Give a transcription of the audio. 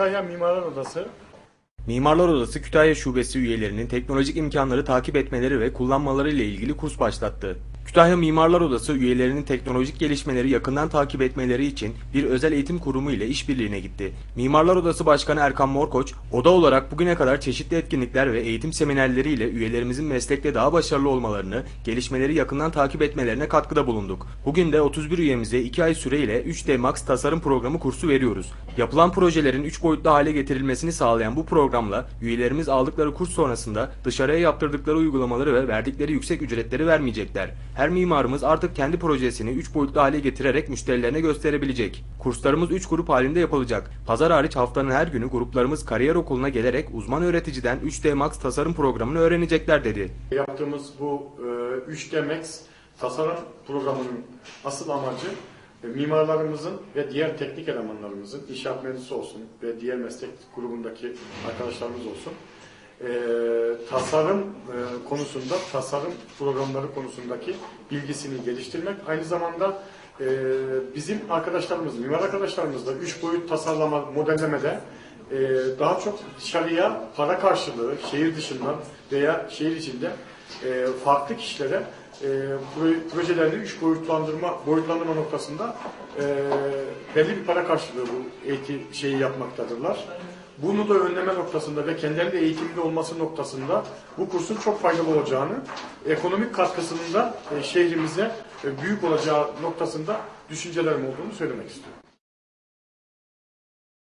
Kütahya Mimarlar Odası Mimarlar Odası Kütahya Şubesi üyelerinin teknolojik imkanları takip etmeleri ve kullanmaları ile ilgili kurs başlattı. Kütahya Mimarlar Odası üyelerinin teknolojik gelişmeleri yakından takip etmeleri için bir özel eğitim kurumu ile işbirliğine gitti. Mimarlar Odası Başkanı Erkan Morkoç, oda olarak bugüne kadar çeşitli etkinlikler ve eğitim seminerleri ile üyelerimizin meslekte daha başarılı olmalarını, gelişmeleri yakından takip etmelerine katkıda bulunduk. Bugün de 31 üyemize 2 ay süreyle 3D Max tasarım programı kursu veriyoruz. Yapılan projelerin 3 boyutlu hale getirilmesini sağlayan bu programla üyelerimiz aldıkları kurs sonrasında dışarıya yaptırdıkları uygulamaları ve verdikleri yüksek ücretleri vermeyecekler. Her mimarımız artık kendi projesini 3 boyutlu hale getirerek müşterilerine gösterebilecek. Kurslarımız 3 grup halinde yapılacak. Pazar hariç haftanın her günü gruplarımız kariyer okuluna gelerek uzman öğreticiden 3D Max tasarım programını öğrenecekler dedi. yaptığımız bu e, 3D Max tasarım programının asıl amacı e, mimarlarımızın ve diğer teknik elemanlarımızın, inşaat mühendisi olsun ve diğer meslek grubundaki arkadaşlarımız olsun, e, tasarım e, konusunda, tasarım programları konusundaki bilgisini geliştirmek. Aynı zamanda e, bizim arkadaşlarımız, mimar arkadaşlarımız da 3 boyut tasarlama, modellemede e, daha çok dışarıya para karşılığı, şehir dışından veya şehir içinde e, farklı kişilere e, proje- projelerini üç boyutlandırma boyutlandırma noktasında e, belli bir para karşılığı bu eğitim şeyi yapmaktadırlar. Bunu da önleme noktasında ve kendilerinin de eğitimli olması noktasında bu kursun çok faydalı olacağını, ekonomik katkısının da e, şehrimize e, büyük olacağı noktasında düşüncelerim olduğunu söylemek istiyorum.